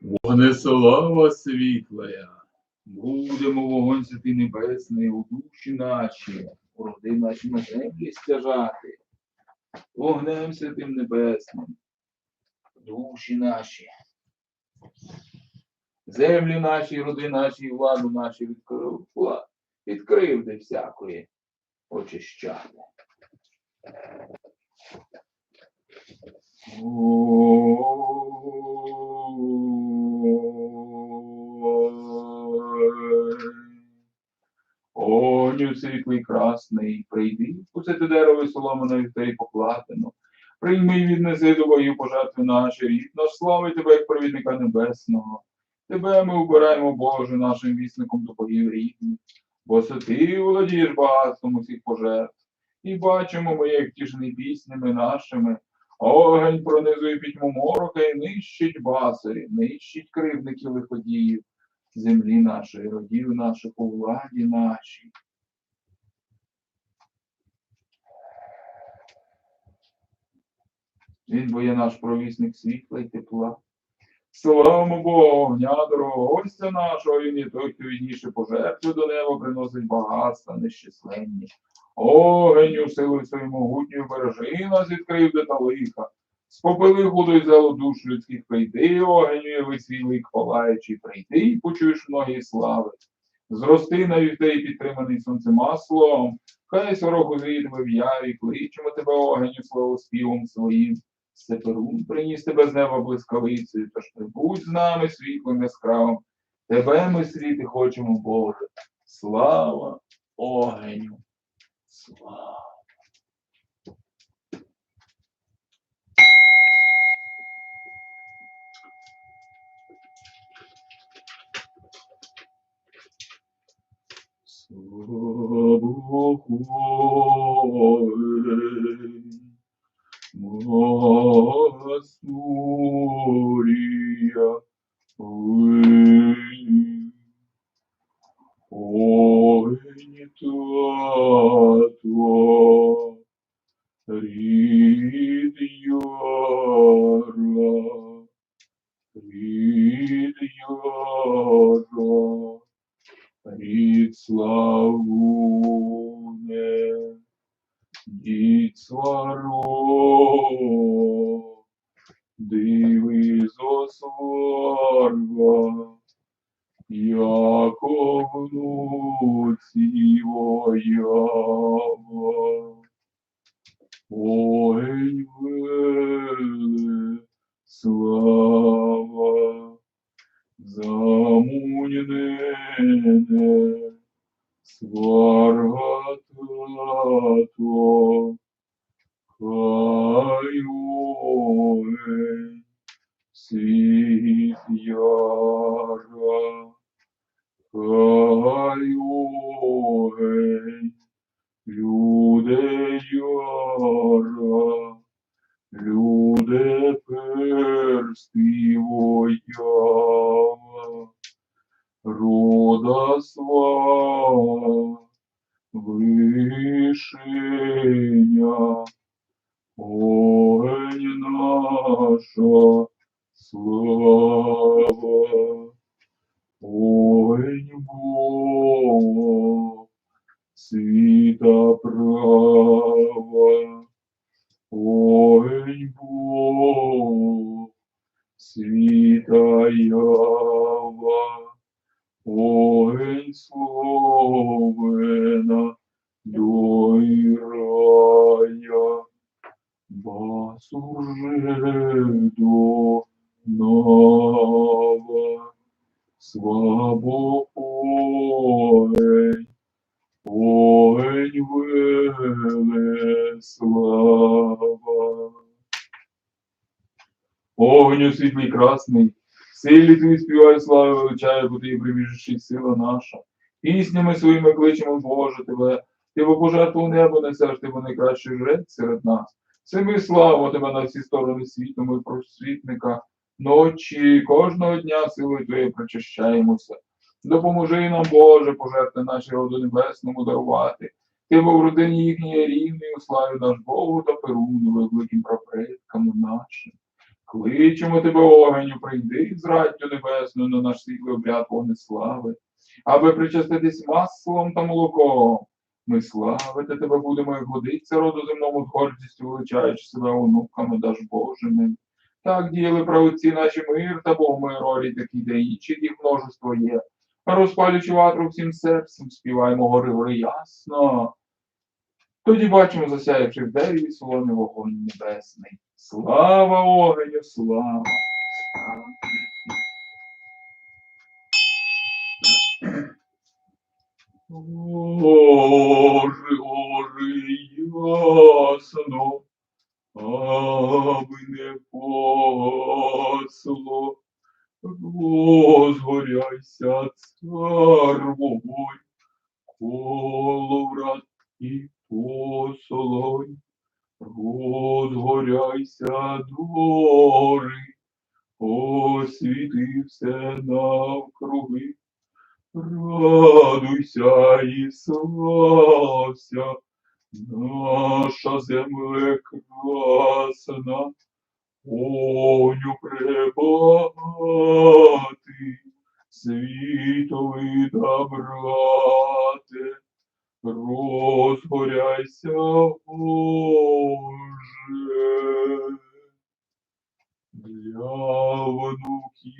Вогнеслава світлая, будемо вогонь святий небесний у душі наші, у роди наші на землі стяжати, вогнем святим небесним, душі наші, землі наші, роди наші, владу наші відкрив, від всякої очищати. Оню світлий красний, прийди, пустити дерево соломиною та й покладено. Прийми до бою пожертви наші, рід наш слави тебе, як провідника небесного. Тебе ми убираємо, Боже, нашим вісником до богів рідних, бо це ти володієш багатством усіх пожертв. І бачимо ми, як тішні піснями нашими, Огонь пронизує пітьму морока і нищить басарів, нищить кривдників лиходіїв, землі нашої, родів наших у владі нашій. Він бо є наш провісник світла й тепла. Славимо Богу, огня дорогого нашого, він є той, хто відніше пожертви до неба приносить багатства нещисленні. Огеню силою своєю могутньою бережи нас від кривди та лиха. Спопили худой залу душ людських прийди, огеню яви свій лик палаючи, прийди і почуєш многі слави. Зрости на вівтей підтриманий сонцем маслом, хай сорок узріє тебе в яві, кличемо тебе огеню славоспівом своїм. Сеперун приніс тебе з неба блискавицею, тож прибудь з нами світлом яскравим. Тебе ми світи хочемо, Боже. Слава огеню. Слава. Масурия, ой, світ яра, хай ой, Люде яра, люде перстиво рода слава, вишеня, огонь наша слава, огонь Бог, світа права, ой Бог, світа ява, ой словена до нова, слабо ой, Ой, веле слава. Огню світлий красний, силі твій співає слави величає, бо ти прибіжиш сила наша. Піснями своїми кличемо, Боже, тебе, ти бо пожертву небо несеш, ти найкращий жрець серед нас. Сими славу тебе на всі сторони світу, ми просвітника, ночі, кожного дня силою Твоєю причащаємося. Допоможи нам, Боже, пожертви наші роду небесному дарувати. Ти бо в родині їхньої рівний у славі наш Богу та Перуну, великим прапредкам нашим. Кличемо тебе, огеню, прийди з раттю небесною на наш світлий обряд слави, аби причаститись маслом та молоком. Ми славити тебе будемо, як годиться роду земному гордістю, величаючи себе онуками даж Божими. Так діяли правоці наші мир та Бог ми ролі такі, де інші їх множество є. Розпалюючи ватру всім серцем, співаємо гори гори ясно. Тоді бачимо засяявши в деві солоний вогонь небесний. Слава огеню, слава! Розгоряйся, дори, освіти все навкруги. Радуйся і слався, наша земля красна, Оню пребати, світовий добрате, розгоряйся, Боже.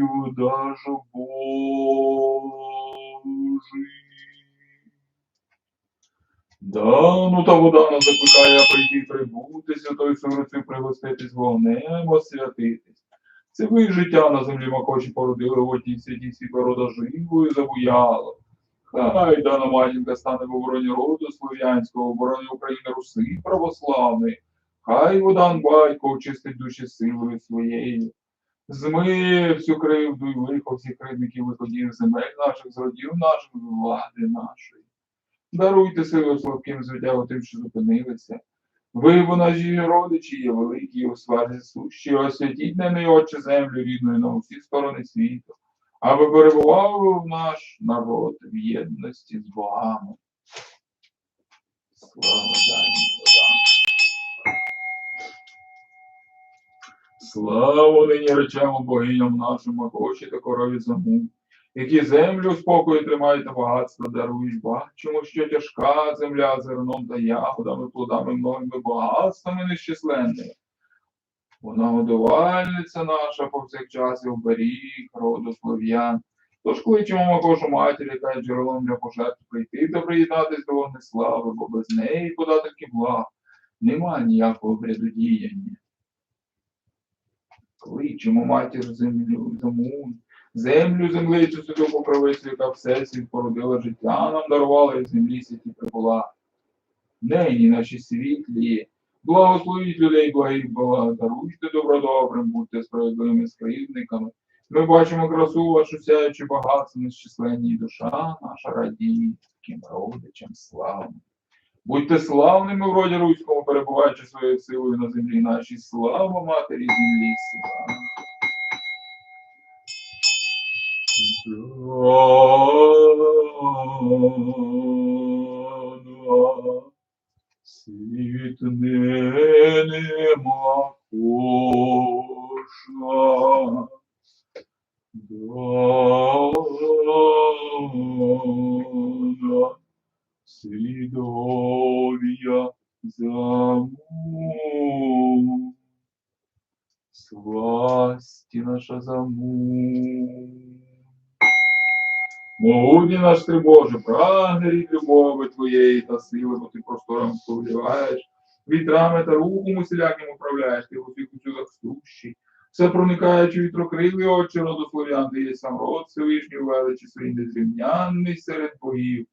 Внуків даж Божий. Да, ну та вода нас закликає прийти прибути, святою сурицею пригоститись вогнем, освятитись. Це ви життя на землі макочі породили, отій святій світло рода живою забуяло. Хай дана матінка стане в обороні роду слов'янського, в обороні України Руси православної. Хай водан батько очистить душі силою своєю. Зми всю кривду і лихо всіх кривдників виходів земель наших, з родів наших, влади нашої. Даруйте силу слабким звитягу тим, що зупинилися. Ви, бо наші родичі є великі, у сварзі сущі, освятіть неї отче землю рідною на усі сторони світу, аби перебував наш народ в єдності з богами. Слава Дані Славу нині речемо богиням нашим, Макоші та корові заму, які землю спокою тримають та багатство дарують. Бачимо, що тяжка земля зерном та ягодами, плодами многими багатствами нещисленними. Вона годувальниця наша повсякчас і оберіг роду слов'ян. Тож кличемо Макошу матір, яка є джерелом для пожертв, прийти та приєднатись до вогнеслави, бо без неї податки благ. Нема ніякого грядодіяння. Кличемо матір землю, зиму, землю, землицю святу покровицю, яка всесвіт породила життя, нам дарувала і землі святі прибула. Нині наші світлі, благословіть людей даруйте добро добрим, будьте справедливими скривдниками. Ми бачимо красу вашу сяючу багатство нещисленні душа наша радіє таким родичам славним. Будьте славними в роді руському, перебуваючи своєю силою на землі нашій. Слава матері землі слава. Світ не нема Наша. Могутній наш ти Боже, прагне рід любови Твоєї та сили, бо ти простором повліваєш, вітрами та рухом усіляким управляєш, ти в усіх усюдах сущий. Все проникаючи вітрокрилий очі роду ти є сам род Всевишній величі своїй незрівнянний серед богів.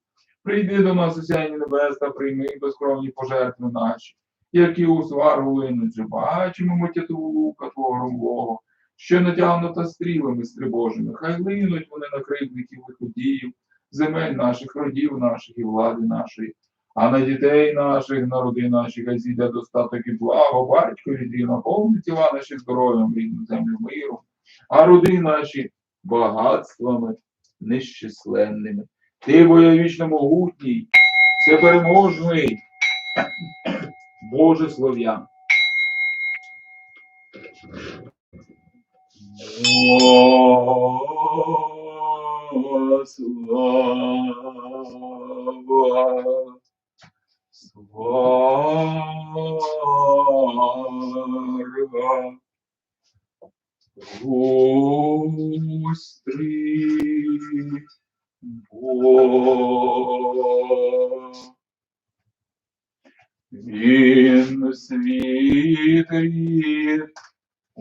Прийди до нас, осяйні небес, та прийми безкровні пожертви наші, які у свару линуть же бачимо ми тятиву лука твого громового, що натягнута стрілами стрибожими, хай линуть вони на кривдників виходіїв, земель наших, родів наших і влади нашої, а на дітей наших, на роди наші, хай зійде достаток і благо, батько від наповни тіла наші здоров'ям, рідну землю миру, а роди наші багатствами нещисленними. Ти воєвічно могутній, всепереможний, Боже слов'ян. О, слава, сварга, Устрій, Бог. Він світлі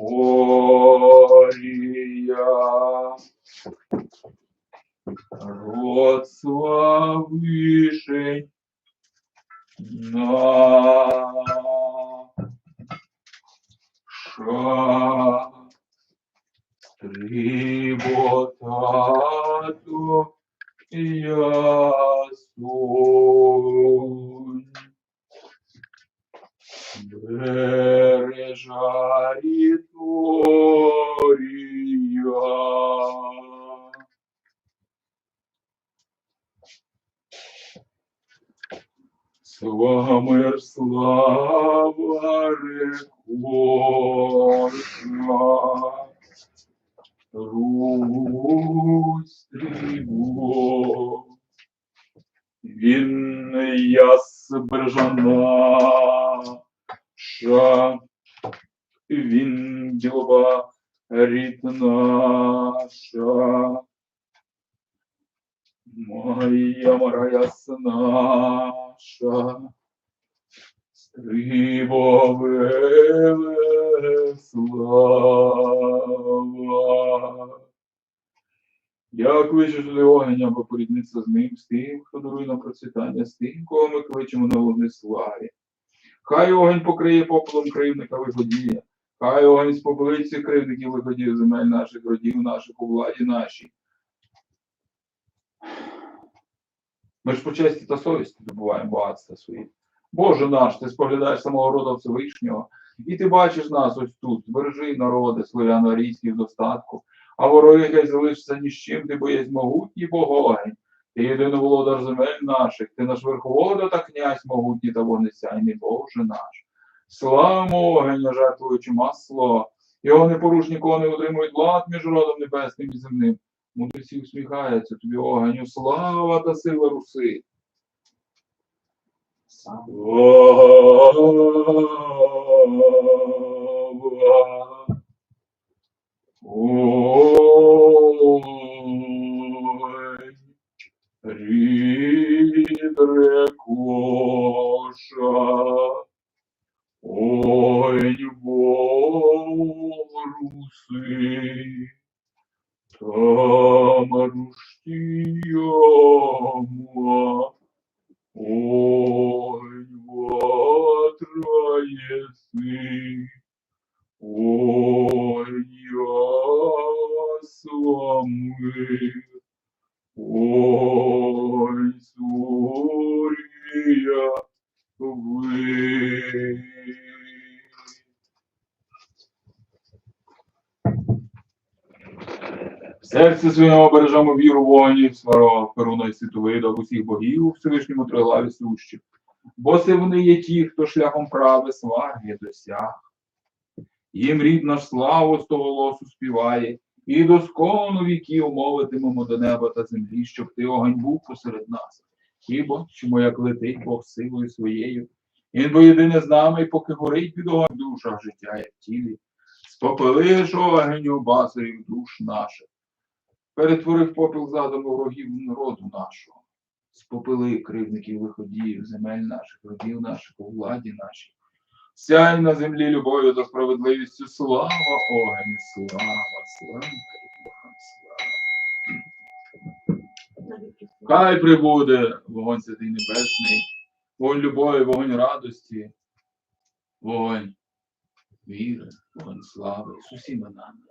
Орія, род славишень Мир, слава рекордна. Русь стрібо. Він яс бережана. Ша, він ділова рід наша. Моя мара яснаша. Стрибо слава. Як кличеш туди огонь, або порідниця з ним, з тим, хто дарує нам процвітання, з тим, кого ми кличемо на вогнеславі. Хай огонь покриє попелом кривника вигодіє, хай огонь з попелиці кривників вигодіє земель наших родів наших у владі нашій. Ми ж по честі та совісті добуваємо багатства свої. Боже наш, ти споглядаєш самого роду Всевишнього, і ти бачиш нас ось тут, бережи народи, в достатку, а вороги хай залишаться ні з чим, ти боєць могутній богогень. Ти єдиний володар земель наших, ти наш верховода та князь могутній та вогнесяйний Боже наш. Славимо огеня, жертвуючи масло, його непорушні кони утримують влад між родом небесним і земним. Мудреці усміхаються тобі оганю, слава та сила руси. Слава. В серці своєму бережемо віру воїнів, сварога, перуна і світовида, усіх богів у Всевишньому триглаві сущих. Бо це вони є ті, хто шляхом прави сварги досяг. Їм рід наш славу з того голосу співає, і до скону віків мовитимемо до неба та землі, щоб ти огонь був посеред нас. Хіба чому як летить Бог силою своєю, він бо єдине з нами, поки горить під огонь в душах життя, як тілі, спопелиш огонь басарів душ наших, перетворив попіл задуму ворогів народу нашого, спопили кривників виходів, земель наших, родів наших, у владі нашій. Сяй на землі любов'ю та справедливістю, слава огню, слава, слава, Богам, слава. Хай прибуде вогонь святий небесний, вогонь любові, вогонь радості, вогонь віри, вогонь слави з усіма нами.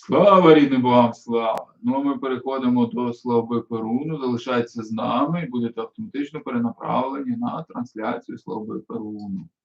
Слава рідним Богам, слава! Ну а ми переходимо до слави Перуну, залишайтеся з нами і будете автоматично перенаправлені на трансляцію слави Перуну.